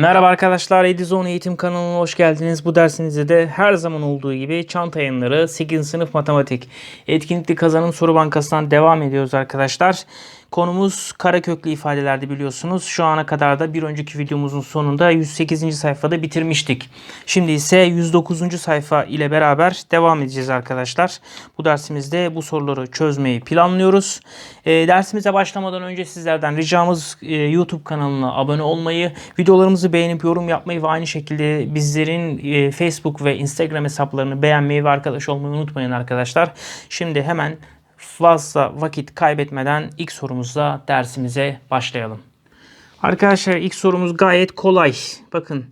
Merhaba arkadaşlar, Edizone Eğitim kanalına hoş geldiniz. Bu dersinizde de her zaman olduğu gibi çanta yayınları 8. sınıf matematik etkinlikli kazanım soru bankasından devam ediyoruz arkadaşlar. Konumuz kareköklü ifadelerde biliyorsunuz. Şu ana kadar da bir önceki videomuzun sonunda 108. sayfada bitirmiştik. Şimdi ise 109. sayfa ile beraber devam edeceğiz arkadaşlar. Bu dersimizde bu soruları çözmeyi planlıyoruz. E, dersimize başlamadan önce sizlerden ricamız e, YouTube kanalına abone olmayı, videolarımızı beğenip yorum yapmayı ve aynı şekilde bizlerin e, Facebook ve Instagram hesaplarını beğenmeyi ve arkadaş olmayı unutmayın arkadaşlar. Şimdi hemen fazla vakit kaybetmeden ilk sorumuzla dersimize başlayalım. Arkadaşlar ilk sorumuz gayet kolay. Bakın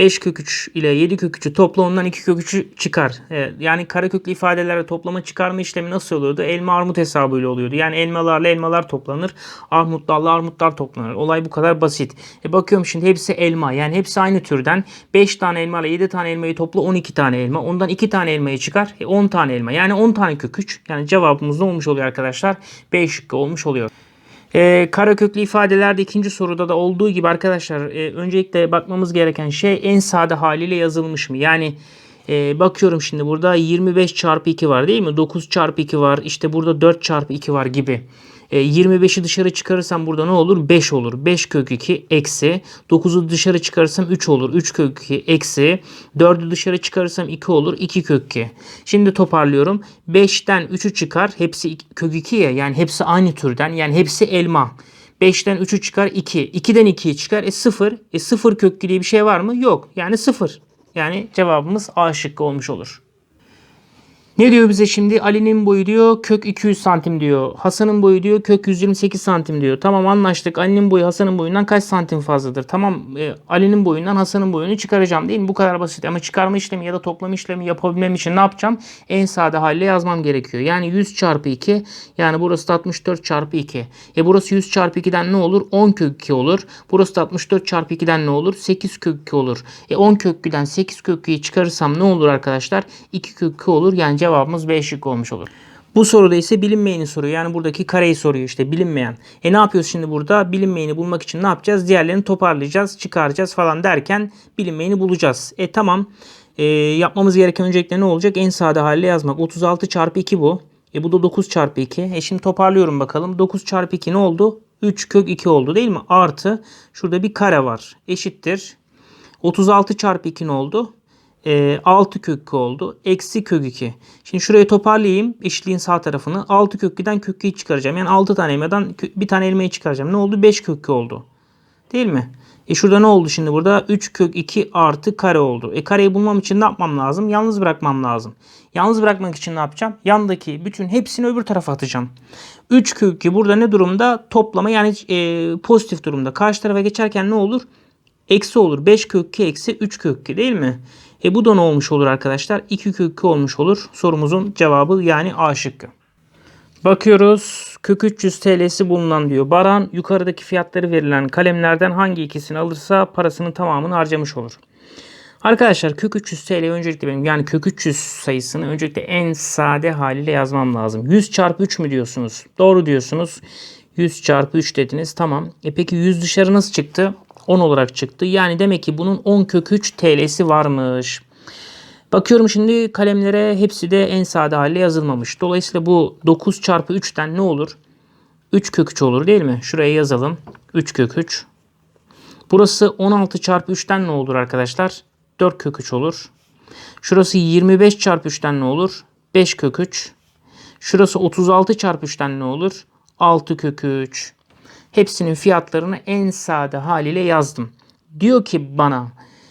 5 kök 3 ile 7 kök 3'ü topla ondan 2 kök 3'ü çıkar. Evet, yani kareköklü ifadelerle toplama çıkarma işlemi nasıl oluyordu? Elma armut hesabıyla oluyordu. Yani elmalarla elmalar toplanır. Armutlarla armutlar toplanır. Olay bu kadar basit. E bakıyorum şimdi hepsi elma. Yani hepsi aynı türden. 5 tane elma ile 7 tane elmayı topla 12 tane elma. Ondan 2 tane elmayı çıkar. E 10 tane elma. Yani 10 tane kök 3. Yani cevabımız ne olmuş oluyor arkadaşlar? 5 şıkkı olmuş oluyor. Ee, kareköklü ifadelerde ikinci soruda da olduğu gibi arkadaşlar e, öncelikle bakmamız gereken şey en sade haliyle yazılmış mı? Yani e, bakıyorum şimdi burada 25 çarpı 2 var değil mi? 9 çarpı 2 var. İşte burada 4 çarpı 2 var gibi. E, 25'i dışarı çıkarırsam burada ne olur? 5 olur. 5 kök 2 eksi. 9'u dışarı çıkarırsam 3 olur. 3 kök 2 eksi. 4'ü dışarı çıkarırsam 2 olur. 2 kök 2. Şimdi toparlıyorum. 5'ten 3'ü çıkar. Hepsi kök 2 ya. Yani hepsi aynı türden. Yani hepsi elma. 5'ten 3'ü çıkar 2. 2'den 2'yi çıkar. E 0. E 0 kök 2 diye bir şey var mı? Yok. Yani 0. Yani cevabımız A şıkkı olmuş olur. Ne diyor bize şimdi? Ali'nin boyu diyor kök 200 santim diyor. Hasan'ın boyu diyor kök 128 santim diyor. Tamam anlaştık. Ali'nin boyu Hasan'ın boyundan kaç santim fazladır? Tamam e, Ali'nin boyundan Hasan'ın boyunu çıkaracağım değil mi? Bu kadar basit. Ama çıkarma işlemi ya da toplama işlemi yapabilmem için ne yapacağım? En sade haliyle yazmam gerekiyor. Yani 100 çarpı 2 yani burası da 64 çarpı 2. E burası 100 çarpı 2'den ne olur? 10 kök 2 olur. Burası da 64 çarpı 2'den ne olur? 8 kök 2 olur. E 10 kök 2'den 8 kök 2'yi çıkarırsam ne olur arkadaşlar? 2 kök 2 olur. Yani cevabımız B şıkkı olmuş olur. Bu soruda ise bilinmeyeni soruyor. Yani buradaki kareyi soruyor işte bilinmeyen. E ne yapıyoruz şimdi burada? Bilinmeyeni bulmak için ne yapacağız? Diğerlerini toparlayacağız, çıkaracağız falan derken bilinmeyeni bulacağız. E tamam. E, yapmamız gereken öncelikle ne olacak? En sade haliyle yazmak. 36 çarpı 2 bu. E bu da 9 çarpı 2. E şimdi toparlıyorum bakalım. 9 çarpı 2 ne oldu? 3 kök 2 oldu değil mi? Artı şurada bir kare var. Eşittir. 36 çarpı 2 ne oldu? E, 6 kök 2 oldu. Eksi kök 2. Şimdi şurayı toparlayayım. Eşitliğin sağ tarafını. 6 kök 2'den kök 2'yi çıkaracağım. Yani 6 tane elmadan bir tane elmayı çıkaracağım. Ne oldu? 5 kök 2 oldu. Değil mi? E şurada ne oldu şimdi burada? 3 kök 2 artı kare oldu. E kareyi bulmam için ne yapmam lazım? Yalnız bırakmam lazım. Yalnız bırakmak için ne yapacağım? Yandaki bütün hepsini öbür tarafa atacağım. 3 kök 2 burada ne durumda? Toplama yani e, pozitif durumda. Karşı tarafa geçerken ne olur? Eksi olur. 5 kök 2 eksi 3 kök 2 değil mi? E bu da ne olmuş olur arkadaşlar? 2 kök 2 olmuş olur. Sorumuzun cevabı yani A şıkkı. Bakıyoruz. Kök 300 TL'si bulunan diyor. Baran yukarıdaki fiyatları verilen kalemlerden hangi ikisini alırsa parasının tamamını harcamış olur. Arkadaşlar kök 300 TL öncelikle benim yani kök 300 sayısını öncelikle en sade haliyle yazmam lazım. 100 çarpı 3 mü diyorsunuz? Doğru diyorsunuz. 100 çarpı 3 dediniz. Tamam. E peki 100 dışarı nasıl çıktı? 10 olarak çıktı. Yani demek ki bunun 10 kök 3 TL'si varmış. Bakıyorum şimdi kalemlere hepsi de en sade haliyle yazılmamış. Dolayısıyla bu 9 çarpı 3'ten ne olur? 3 kök 3 olur değil mi? Şuraya yazalım. 3 kök 3. Burası 16 çarpı 3'ten ne olur arkadaşlar? 4 kök 3 olur. Şurası 25 çarpı 3'ten ne olur? 5 kök 3. Şurası 36 çarpı 3'ten ne olur? 6 kök 3. Hepsinin fiyatlarını en sade haliyle yazdım. Diyor ki bana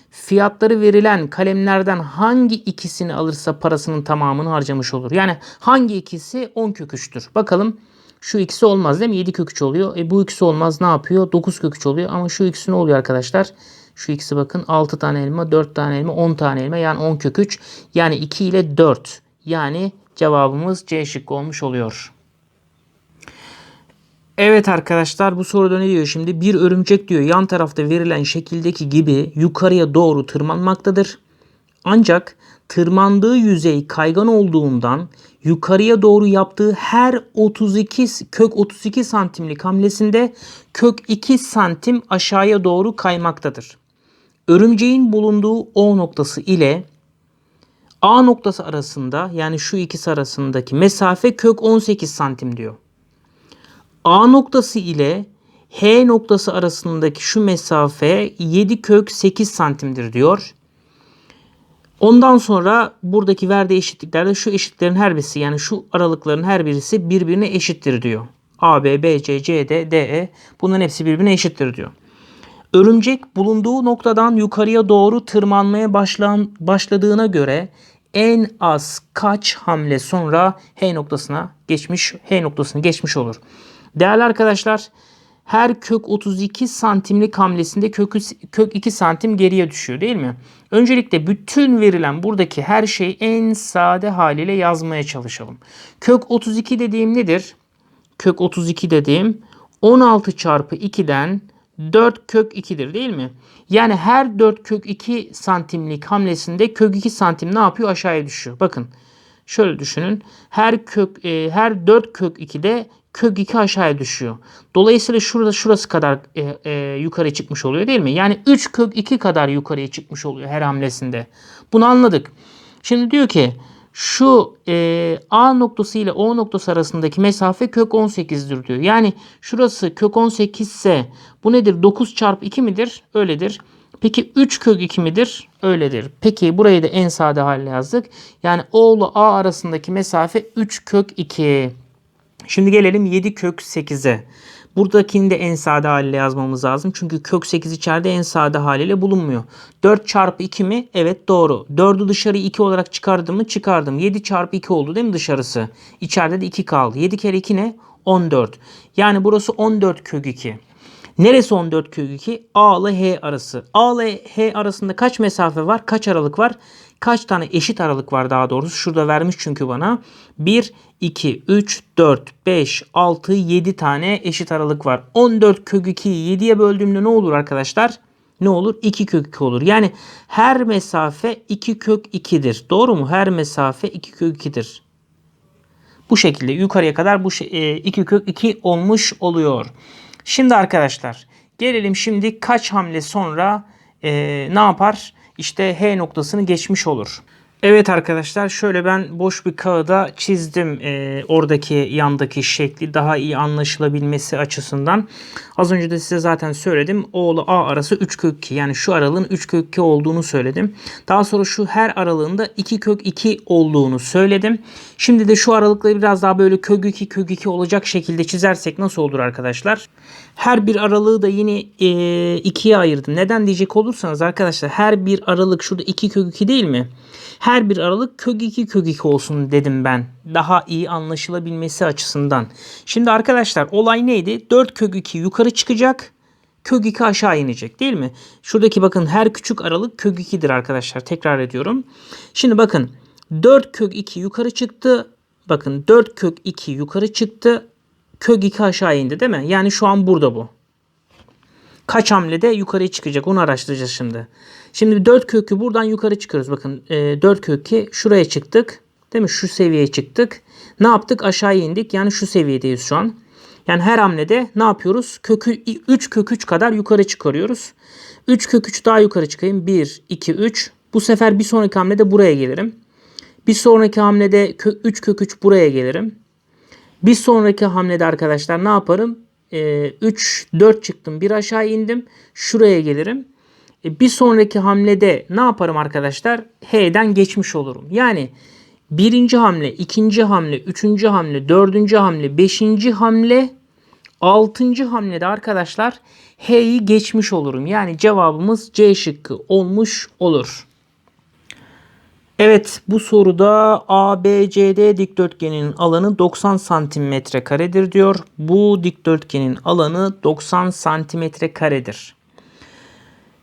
fiyatları verilen kalemlerden hangi ikisini alırsa parasının tamamını harcamış olur. Yani hangi ikisi 10 kök 3'tür. Bakalım şu ikisi olmaz değil mi? 7 kök 3 oluyor. E bu ikisi olmaz ne yapıyor? 9 kök 3 oluyor. Ama şu ikisi ne oluyor arkadaşlar? Şu ikisi bakın 6 tane elma, 4 tane elma, 10 tane elma yani 10 kök 3. Yani 2 ile 4. Yani cevabımız C şıkkı olmuş oluyor. Evet arkadaşlar bu soruda ne diyor şimdi? Bir örümcek diyor yan tarafta verilen şekildeki gibi yukarıya doğru tırmanmaktadır. Ancak tırmandığı yüzey kaygan olduğundan yukarıya doğru yaptığı her 32 kök 32 santimlik hamlesinde kök 2 santim aşağıya doğru kaymaktadır. Örümceğin bulunduğu O noktası ile A noktası arasında yani şu ikisi arasındaki mesafe kök 18 santim diyor. A noktası ile H noktası arasındaki şu mesafe 7 kök 8 santimdir diyor. Ondan sonra buradaki verdiği eşitliklerde şu eşitlerin her birisi yani şu aralıkların her birisi birbirine eşittir diyor. A, B, B, C, C, D, D, E bunların hepsi birbirine eşittir diyor. Örümcek bulunduğu noktadan yukarıya doğru tırmanmaya başlan, başladığına göre en az kaç hamle sonra H noktasına geçmiş H noktasını geçmiş olur. Değerli arkadaşlar her kök 32 santimlik hamlesinde kök, kök 2 santim geriye düşüyor değil mi? Öncelikle bütün verilen buradaki her şeyi en sade haliyle yazmaya çalışalım. Kök 32 dediğim nedir? Kök 32 dediğim 16 çarpı 2'den 4 kök 2'dir değil mi? Yani her 4 kök 2 santimlik hamlesinde kök 2 santim ne yapıyor? Aşağıya düşüyor. Bakın şöyle düşünün. Her kök e, her 4 kök 2'de kök 2 aşağıya düşüyor. Dolayısıyla şurada şurası kadar e, e, yukarı çıkmış oluyor değil mi? Yani 3 kök 2 kadar yukarıya çıkmış oluyor her hamlesinde. Bunu anladık. Şimdi diyor ki şu e, A noktası ile O noktası arasındaki mesafe kök 18'dir diyor. Yani şurası kök 18 ise bu nedir? 9 çarpı 2 midir? Öyledir. Peki 3 kök 2 midir? Öyledir. Peki burayı da en sade hale yazdık. Yani O ile A arasındaki mesafe 3 kök 2. Şimdi gelelim 7 kök 8'e. Buradakini de en sade haliyle yazmamız lazım. Çünkü kök 8 içeride en sade haliyle bulunmuyor. 4 çarpı 2 mi? Evet doğru. 4'ü dışarı 2 olarak çıkardım mı? Çıkardım. 7 çarpı 2 oldu değil mi dışarısı? İçeride de 2 kaldı. 7 kere 2 ne? 14. Yani burası 14 kök 2. Neresi 14 kök 2? A ile H arası. A ile H arasında kaç mesafe var? Kaç aralık var? Kaç tane eşit aralık var daha doğrusu? Şurada vermiş çünkü bana. 1, 2, 3, 4, 5, 6, 7 tane eşit aralık var. 14 kök 2'yi 7'ye böldüğümde ne olur arkadaşlar? Ne olur? 2 kök 2 olur. Yani her mesafe 2 kök 2'dir. Doğru mu? Her mesafe 2 kök 2'dir. Bu şekilde yukarıya kadar bu 2 kök 2 olmuş oluyor. Şimdi arkadaşlar gelelim şimdi kaç hamle sonra e, ne yapar? İşte H noktasını geçmiş olur. Evet arkadaşlar şöyle ben boş bir kağıda çizdim e, oradaki yandaki şekli daha iyi anlaşılabilmesi açısından. Az önce de size zaten söyledim. O ile A arası 3 kök 2 yani şu aralığın 3 kök 2 olduğunu söyledim. Daha sonra şu her aralığında 2 kök 2 olduğunu söyledim. Şimdi de şu aralıkları biraz daha böyle kök 2 kök 2 olacak şekilde çizersek nasıl olur arkadaşlar? Her bir aralığı da yine e, ikiye ayırdım. Neden diyecek olursanız arkadaşlar her bir aralık şurada 2 kök 2 değil mi? Her bir aralık kök 2 kök 2 olsun dedim ben. Daha iyi anlaşılabilmesi açısından. Şimdi arkadaşlar olay neydi? 4 kök 2 yukarı çıkacak. Kök 2 aşağı inecek değil mi? Şuradaki bakın her küçük aralık kök 2'dir arkadaşlar. Tekrar ediyorum. Şimdi bakın 4 kök 2 yukarı çıktı. Bakın 4 kök 2 yukarı çıktı. Kök 2 aşağı indi değil mi? Yani şu an burada bu. Kaç hamlede yukarıya çıkacak onu araştıracağız şimdi. Şimdi 4 kökü buradan yukarı çıkıyoruz. Bakın e, 4 kökü şuraya çıktık. Değil mi? Şu seviyeye çıktık. Ne yaptık? Aşağıya indik. Yani şu seviyedeyiz şu an. Yani her hamlede ne yapıyoruz? Kökü 3 kök 3 kadar yukarı çıkarıyoruz. 3 kök 3 daha yukarı çıkayım. 1, 2, 3. Bu sefer bir sonraki hamlede buraya gelirim. Bir sonraki hamlede 3 kök 3 buraya gelirim. Bir sonraki hamlede arkadaşlar ne yaparım? Ee, 3, 4 çıktım. Bir aşağı indim. Şuraya gelirim. E, bir sonraki hamlede ne yaparım arkadaşlar? H'den geçmiş olurum. Yani birinci hamle, ikinci hamle, üçüncü hamle, dördüncü hamle, beşinci hamle, altıncı hamlede arkadaşlar H'yi geçmiş olurum. Yani cevabımız C şıkkı olmuş olur. Evet bu soruda ABCD dikdörtgenin alanı 90 santimetre karedir diyor. Bu dikdörtgenin alanı 90 santimetre karedir.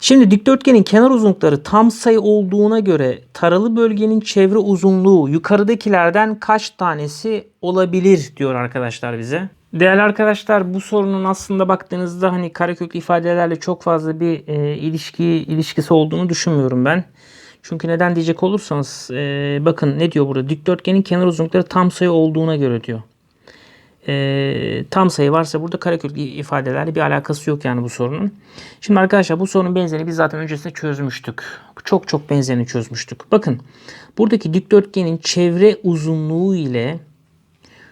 Şimdi dikdörtgenin kenar uzunlukları tam sayı olduğuna göre taralı bölgenin çevre uzunluğu yukarıdakilerden kaç tanesi olabilir diyor arkadaşlar bize. Değerli arkadaşlar bu sorunun aslında baktığınızda hani kareköklü ifadelerle çok fazla bir e, ilişki ilişkisi olduğunu düşünmüyorum ben. Çünkü neden diyecek olursanız e, bakın ne diyor burada dikdörtgenin kenar uzunlukları tam sayı olduğuna göre diyor. e, tam sayı varsa burada karekök ifadelerle bir alakası yok yani bu sorunun. Şimdi arkadaşlar bu sorunun benzerini biz zaten öncesinde çözmüştük. Çok çok benzerini çözmüştük. Bakın buradaki dikdörtgenin çevre uzunluğu ile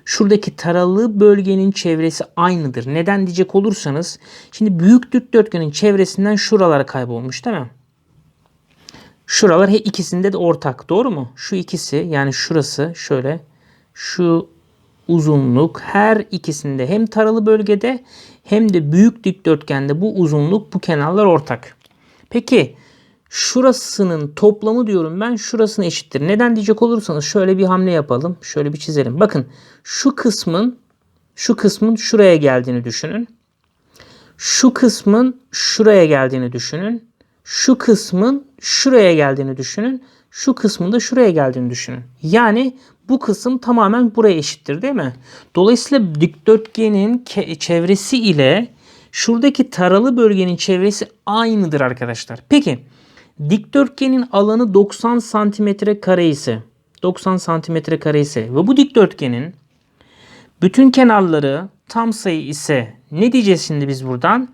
şuradaki taralı bölgenin çevresi aynıdır. Neden diyecek olursanız şimdi büyük dikdörtgenin çevresinden şuralar kaybolmuş değil mi? Şuralar her ikisinde de ortak. Doğru mu? Şu ikisi yani şurası şöyle şu uzunluk her ikisinde hem taralı bölgede hem de büyük dikdörtgende bu uzunluk bu kenarlar ortak. Peki şurasının toplamı diyorum ben şurasına eşittir. Neden diyecek olursanız şöyle bir hamle yapalım. Şöyle bir çizelim. Bakın şu kısmın şu kısmın şuraya geldiğini düşünün. Şu kısmın şuraya geldiğini düşünün. Şu kısmın şuraya geldiğini düşünün. Şu kısmın da şuraya geldiğini düşünün. Yani bu kısım tamamen buraya eşittir değil mi? Dolayısıyla dikdörtgenin çevresi ile şuradaki taralı bölgenin çevresi aynıdır arkadaşlar. Peki dikdörtgenin alanı 90 santimetre kare ise 90 santimetre kare ise ve bu dikdörtgenin bütün kenarları tam sayı ise ne diyeceğiz şimdi biz buradan?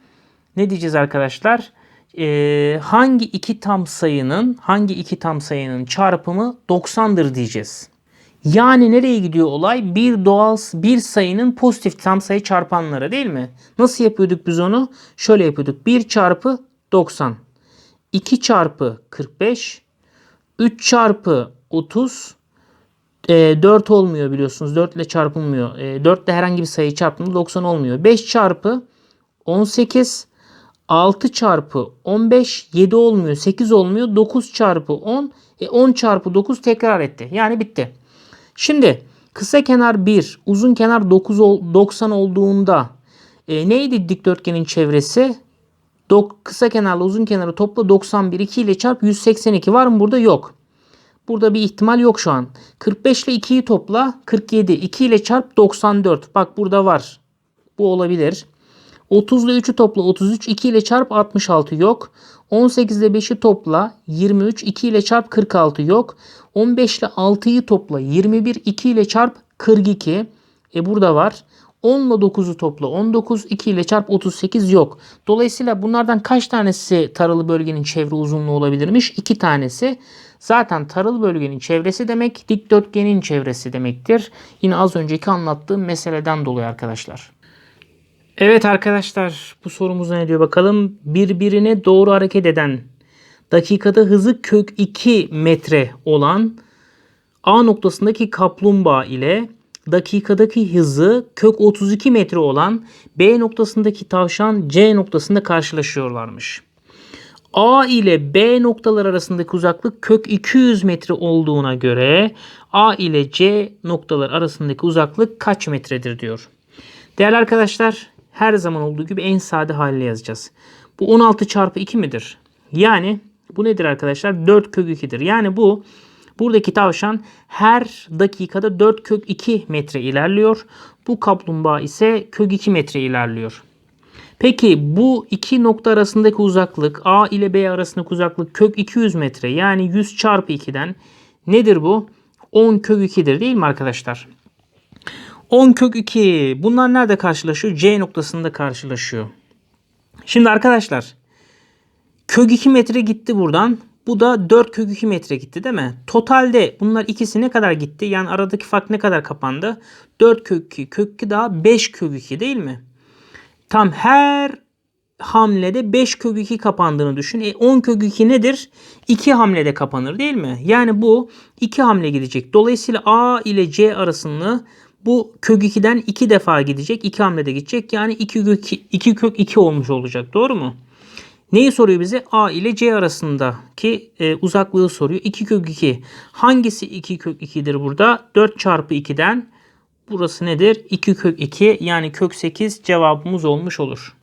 Ne diyeceğiz arkadaşlar? Ee, hangi iki tam sayının hangi iki tam sayının çarpımı 90'dır diyeceğiz. Yani nereye gidiyor olay? Bir doğal bir sayının pozitif tam sayı çarpanları değil mi? Nasıl yapıyorduk biz onu? Şöyle yapıyorduk. 1 çarpı 90. 2 çarpı 45. 3 çarpı 30. E, 4 olmuyor biliyorsunuz. 4 ile çarpılmıyor. E, 4 ile herhangi bir sayı çarptığında 90 olmuyor. 5 çarpı 18. 6 çarpı 15 7 olmuyor. 8 olmuyor. 9 çarpı 10. E 10 çarpı 9 tekrar etti. Yani bitti. Şimdi kısa kenar 1, uzun kenar 9 90 olduğunda e, neydi dikdörtgenin çevresi? Dok, kısa kenarla uzun kenarı topla 91 2 ile çarp 182 var mı burada? Yok. Burada bir ihtimal yok şu an. 45 ile 2'yi topla 47 2 ile çarp 94. Bak burada var. Bu olabilir. 30 ile 3'ü topla 33 2 ile çarp 66 yok. 18 ile 5'i topla 23 2 ile çarp 46 yok. 15 ile 6'yı topla 21 2 ile çarp 42. E burada var. 10 ile 9'u topla 19 2 ile çarp 38 yok. Dolayısıyla bunlardan kaç tanesi taralı bölgenin çevre uzunluğu olabilirmiş? 2 tanesi. Zaten taralı bölgenin çevresi demek dikdörtgenin çevresi demektir. Yine az önceki anlattığım meseleden dolayı arkadaşlar. Evet arkadaşlar bu sorumuz ne diyor bakalım. Birbirine doğru hareket eden dakikada hızı kök 2 metre olan A noktasındaki kaplumbağa ile dakikadaki hızı kök 32 metre olan B noktasındaki tavşan C noktasında karşılaşıyorlarmış. A ile B noktalar arasındaki uzaklık kök 200 metre olduğuna göre A ile C noktalar arasındaki uzaklık kaç metredir diyor. Değerli arkadaşlar her zaman olduğu gibi en sade haliyle yazacağız. Bu 16 çarpı 2 midir? Yani bu nedir arkadaşlar? 4 kök 2'dir. Yani bu buradaki tavşan her dakikada 4 kök 2 metre ilerliyor. Bu kaplumbağa ise kök 2 metre ilerliyor. Peki bu iki nokta arasındaki uzaklık A ile B arasındaki uzaklık kök 200 metre yani 100 çarpı 2'den nedir bu? 10 kök 2'dir değil mi arkadaşlar? 10 kök 2 bunlar nerede karşılaşıyor? C noktasında karşılaşıyor. Şimdi arkadaşlar kök 2 metre gitti buradan. Bu da 4 kök 2 metre gitti değil mi? Totalde bunlar ikisi ne kadar gitti? Yani aradaki fark ne kadar kapandı? 4 kök 2 kök 2 daha 5 kök 2 değil mi? Tam her hamlede 5 kök 2 kapandığını düşün. E 10 kök 2 nedir? 2 hamlede kapanır değil mi? Yani bu 2 hamle gidecek. Dolayısıyla A ile C arasını bu kök 2'den 2 defa gidecek. 2 hamlede gidecek. Yani 2 kök 2, 2 kök 2 olmuş olacak. Doğru mu? Neyi soruyor bize? A ile C arasındaki e, uzaklığı soruyor. 2 kök 2. Hangisi 2 kök 2'dir burada? 4 çarpı 2'den burası nedir? 2 kök 2 yani kök 8 cevabımız olmuş olur.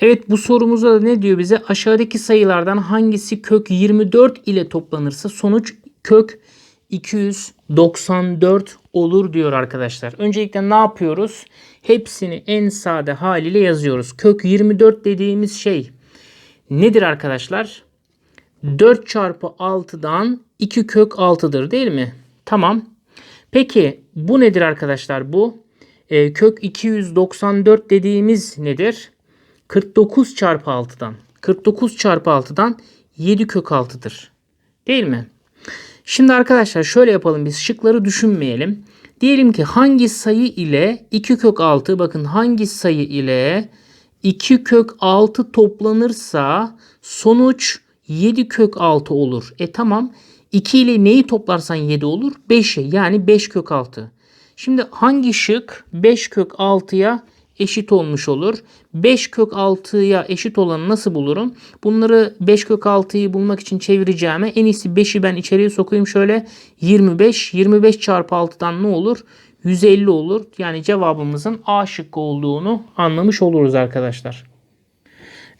Evet bu sorumuzda da ne diyor bize? Aşağıdaki sayılardan hangisi kök 24 ile toplanırsa sonuç kök 294 olur diyor arkadaşlar. Öncelikle ne yapıyoruz? Hepsini en sade haliyle yazıyoruz. Kök 24 dediğimiz şey nedir arkadaşlar? 4 çarpı 6'dan 2 kök 6'dır değil mi? Tamam. Peki bu nedir arkadaşlar bu? E, kök 294 dediğimiz nedir? 49 çarpı 6'dan. 49 çarpı 6'dan 7 kök 6'dır. Değil mi? Şimdi arkadaşlar şöyle yapalım biz şıkları düşünmeyelim. Diyelim ki hangi sayı ile 2 kök 6 bakın hangi sayı ile 2 kök 6 toplanırsa sonuç 7 kök 6 olur. E tamam 2 ile neyi toplarsan 7 olur? 5'i yani 5 kök 6. Şimdi hangi şık 5 kök 6'ya eşit olmuş olur? 5 kök 6'ya eşit olanı nasıl bulurum? Bunları 5 kök 6'yı bulmak için çevireceğime en iyisi 5'i ben içeriye sokayım şöyle 25. 25 çarpı 6'dan ne olur? 150 olur. Yani cevabımızın A şıkkı olduğunu anlamış oluruz arkadaşlar.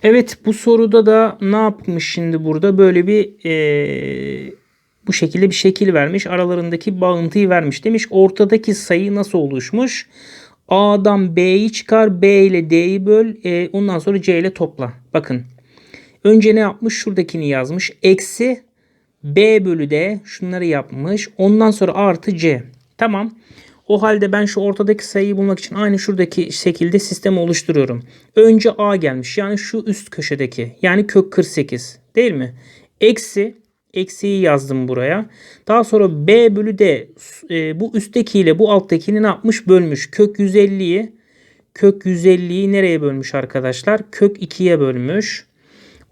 Evet bu soruda da ne yapmış şimdi burada? Böyle bir ee, bu şekilde bir şekil vermiş. Aralarındaki bağıntıyı vermiş. Demiş ortadaki sayı nasıl oluşmuş? A'dan B'yi çıkar. B ile D'yi böl. E, ondan sonra C ile topla. Bakın. Önce ne yapmış? Şuradakini yazmış. Eksi B bölü D. Şunları yapmış. Ondan sonra artı C. Tamam. O halde ben şu ortadaki sayıyı bulmak için aynı şuradaki şekilde sistem oluşturuyorum. Önce A gelmiş. Yani şu üst köşedeki. Yani kök 48. Değil mi? Eksi eksiği yazdım buraya. Daha sonra B bölü D e, bu üsttekiyle bu alttakini ne yapmış? Bölmüş. Kök 150'yi kök 150'yi nereye bölmüş arkadaşlar? Kök 2'ye bölmüş.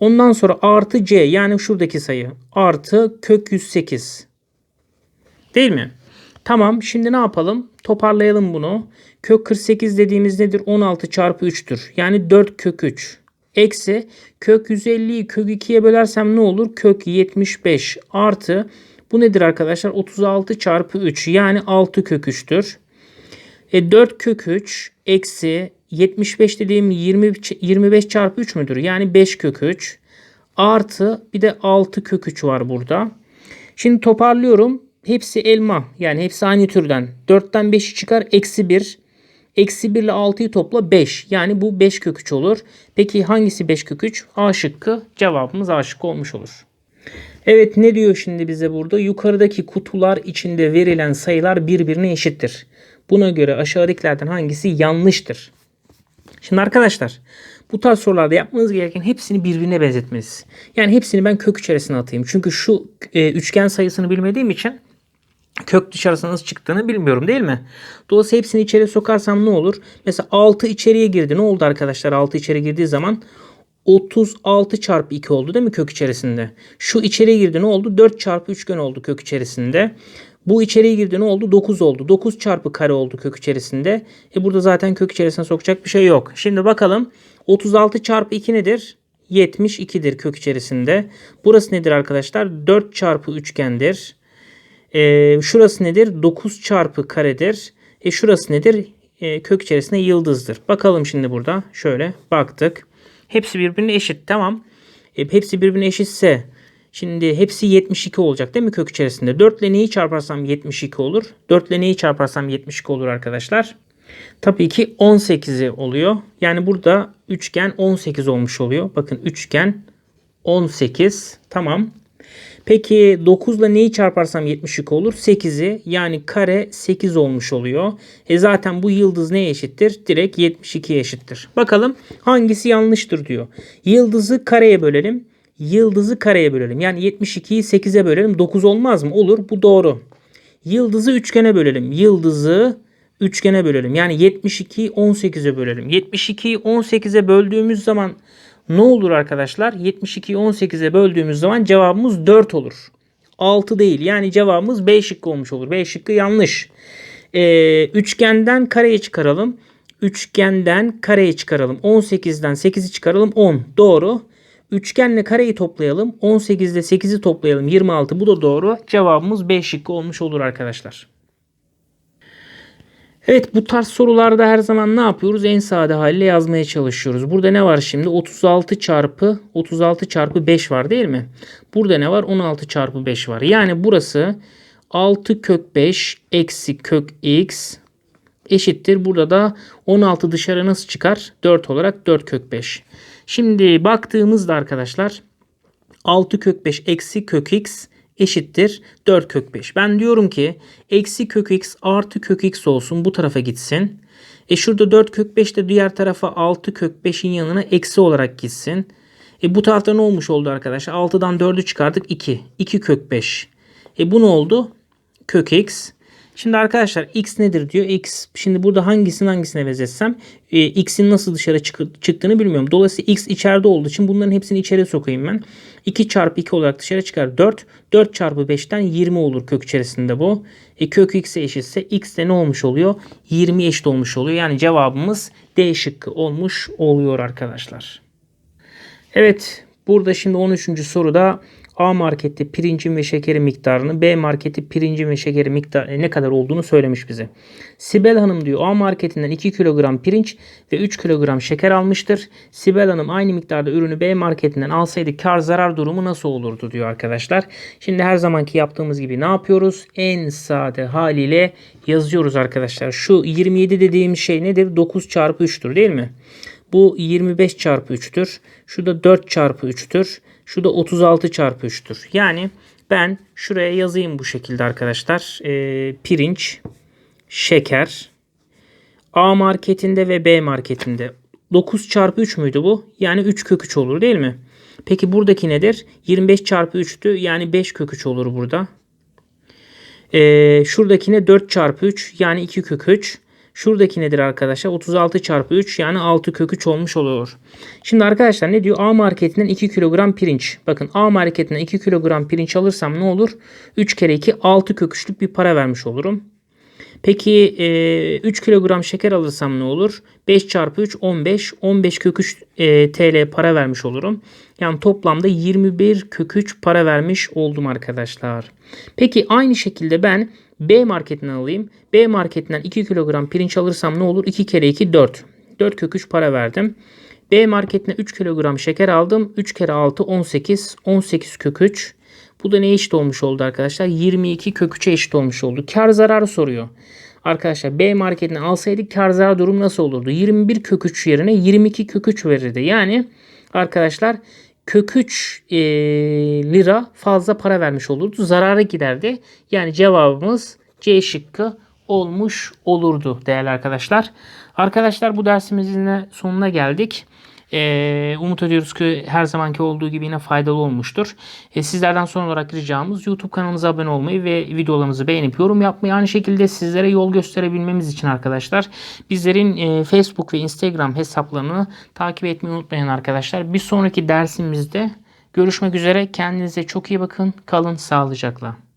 Ondan sonra artı C yani şuradaki sayı artı kök 108. Değil mi? Tamam şimdi ne yapalım? Toparlayalım bunu. Kök 48 dediğimiz nedir? 16 çarpı 3'tür. Yani 4 kök 3 eksi kök 150'yi kök 2'ye bölersem ne olur? Kök 75 artı bu nedir arkadaşlar? 36 çarpı 3 yani 6 kök 3'tür. E 4 kök 3 eksi 75 dediğim 20, 25 çarpı 3 müdür? Yani 5 kök 3 artı bir de 6 kök 3 var burada. Şimdi toparlıyorum. Hepsi elma yani hepsi aynı türden. 4'ten 5'i çıkar eksi 1. Eksi 1 ile 6'yı topla 5. Yani bu 5 kök 3 olur. Peki hangisi 5 kök 3? A şıkkı. Cevabımız A şıkkı olmuş olur. Evet ne diyor şimdi bize burada? Yukarıdaki kutular içinde verilen sayılar birbirine eşittir. Buna göre aşağıdakilerden hangisi yanlıştır? Şimdi arkadaşlar bu tarz sorularda yapmanız gereken hepsini birbirine benzetmeniz. Yani hepsini ben kök içerisine atayım. Çünkü şu e, üçgen sayısını bilmediğim için kök dışarısına çıktığını bilmiyorum değil mi? Dolayısıyla hepsini içeri sokarsam ne olur? Mesela 6 içeriye girdi. Ne oldu arkadaşlar? 6 içeri girdiği zaman 36 çarpı 2 oldu değil mi kök içerisinde? Şu içeriye girdi ne oldu? 4 çarpı üçgen oldu kök içerisinde. Bu içeriye girdi ne oldu? 9 oldu. 9 çarpı kare oldu kök içerisinde. E burada zaten kök içerisine sokacak bir şey yok. Şimdi bakalım 36 çarpı 2 nedir? 72'dir kök içerisinde. Burası nedir arkadaşlar? 4 çarpı üçgendir. E, şurası nedir? 9 çarpı karedir. E şurası nedir? E, kök içerisinde yıldızdır. Bakalım şimdi burada. Şöyle baktık. Hepsi birbirine eşit. Tamam. E, hepsi birbirine eşitse şimdi hepsi 72 olacak değil mi kök içerisinde? 4 ile neyi çarparsam 72 olur. 4 ile neyi çarparsam 72 olur arkadaşlar. Tabii ki 18'i oluyor. Yani burada üçgen 18 olmuş oluyor. Bakın üçgen 18. Tamam. Peki 9 ile neyi çarparsam 72 olur? 8'i yani kare 8 olmuş oluyor. E zaten bu yıldız neye eşittir? Direkt 72'ye eşittir. Bakalım hangisi yanlıştır diyor. Yıldızı kareye bölelim. Yıldızı kareye bölelim. Yani 72'yi 8'e bölelim. 9 olmaz mı? Olur. Bu doğru. Yıldızı üçgene bölelim. Yıldızı üçgene bölelim. Yani 72'yi 18'e bölelim. 72'yi 18'e böldüğümüz zaman ne olur arkadaşlar? 72'yi 18'e böldüğümüz zaman cevabımız 4 olur. 6 değil. Yani cevabımız B şıkkı olmuş olur. B şıkkı yanlış. Ee, üçgenden kareye çıkaralım. Üçgenden kareye çıkaralım. 18'den 8'i çıkaralım. 10. Doğru. Üçgenle kareyi toplayalım. 18 ile 8'i toplayalım. 26. Bu da doğru. Cevabımız B şıkkı olmuş olur arkadaşlar. Evet bu tarz sorularda her zaman ne yapıyoruz? En sade haliyle yazmaya çalışıyoruz. Burada ne var şimdi? 36 çarpı 36 çarpı 5 var değil mi? Burada ne var? 16 çarpı 5 var. Yani burası 6 kök 5 eksi kök x eşittir. Burada da 16 dışarı nasıl çıkar? 4 olarak 4 kök 5. Şimdi baktığımızda arkadaşlar 6 kök 5 eksi kök x eşittir 4 kök 5. Ben diyorum ki eksi kök x artı kök x olsun bu tarafa gitsin. E şurada 4 kök 5 de diğer tarafa 6 kök 5'in yanına eksi olarak gitsin. E bu tarafta ne olmuş oldu arkadaşlar? 6'dan 4'ü çıkardık 2. 2 kök 5. E bu ne oldu? Kök x. Şimdi arkadaşlar x nedir diyor. x. Şimdi burada hangisini hangisine benzetsem e, x'in nasıl dışarı çık- çıktığını bilmiyorum. Dolayısıyla x içeride olduğu için bunların hepsini içeri sokayım ben. 2 çarpı 2 olarak dışarı çıkar 4. 4 çarpı 5'ten 20 olur kök içerisinde bu. E, kök x'e eşitse x de ne olmuş oluyor? 20 eşit olmuş oluyor. Yani cevabımız D şıkkı olmuş oluyor arkadaşlar. Evet burada şimdi 13. soruda A markette pirincin ve şekeri miktarını B marketi pirincin ve şekeri miktarı ne kadar olduğunu söylemiş bize. Sibel Hanım diyor A marketinden 2 kilogram pirinç ve 3 kilogram şeker almıştır. Sibel Hanım aynı miktarda ürünü B marketinden alsaydı kar zarar durumu nasıl olurdu diyor arkadaşlar. Şimdi her zamanki yaptığımız gibi ne yapıyoruz? En sade haliyle yazıyoruz arkadaşlar. Şu 27 dediğimiz şey nedir? 9 çarpı 3'tür değil mi? Bu 25 çarpı 3'tür. Şu da 4 çarpı 3'tür. Şu da 36 çarpı 3'tür. Yani ben şuraya yazayım bu şekilde arkadaşlar. Ee, pirinç, şeker, A marketinde ve B marketinde 9 çarpı 3 müydü bu? Yani 3 kök 3 olur değil mi? Peki buradaki nedir? 25 çarpı 3'tü. Yani 5 kök 3 olur burada. Ee, şuradakine 4 çarpı 3 yani 2 kök 3. Şuradaki nedir arkadaşlar? 36 çarpı 3 yani 6 kök 3 olmuş oluyor. Şimdi arkadaşlar ne diyor? A marketinden 2 kilogram pirinç. Bakın A marketinden 2 kilogram pirinç alırsam ne olur? 3 kere 2 6 kök 3'lük bir para vermiş olurum. Peki e, 3 kilogram şeker alırsam ne olur? 5 çarpı 3 15. 15 kök 3 e, TL para vermiş olurum. Yani toplamda 21 kök 3 para vermiş oldum arkadaşlar. Peki aynı şekilde ben B marketinden alayım. B marketinden 2 kilogram pirinç alırsam ne olur? 2 kere 2 4. 4 kök 3 para verdim. B marketine 3 kilogram şeker aldım. 3 kere 6 18. 18 kök 3. Bu da neye eşit olmuş oldu arkadaşlar? 22 kök 3'e eşit olmuş oldu. Kar zararı soruyor. Arkadaşlar B marketinden alsaydık kar zarar durum nasıl olurdu? 21 kök 3 yerine 22 kök 3 verirdi. Yani arkadaşlar kök 3 e, lira fazla para vermiş olurdu. Zarara giderdi. Yani cevabımız C şıkkı olmuş olurdu değerli arkadaşlar. Arkadaşlar bu dersimizin de sonuna geldik. Ee, umut ediyoruz ki her zamanki olduğu gibi yine faydalı olmuştur. Ee, sizlerden son olarak ricamız YouTube kanalımıza abone olmayı ve videolarımızı beğenip yorum yapmayı. Aynı şekilde sizlere yol gösterebilmemiz için arkadaşlar bizlerin e, Facebook ve Instagram hesaplarını takip etmeyi unutmayın arkadaşlar. Bir sonraki dersimizde görüşmek üzere. Kendinize çok iyi bakın. Kalın sağlıcakla.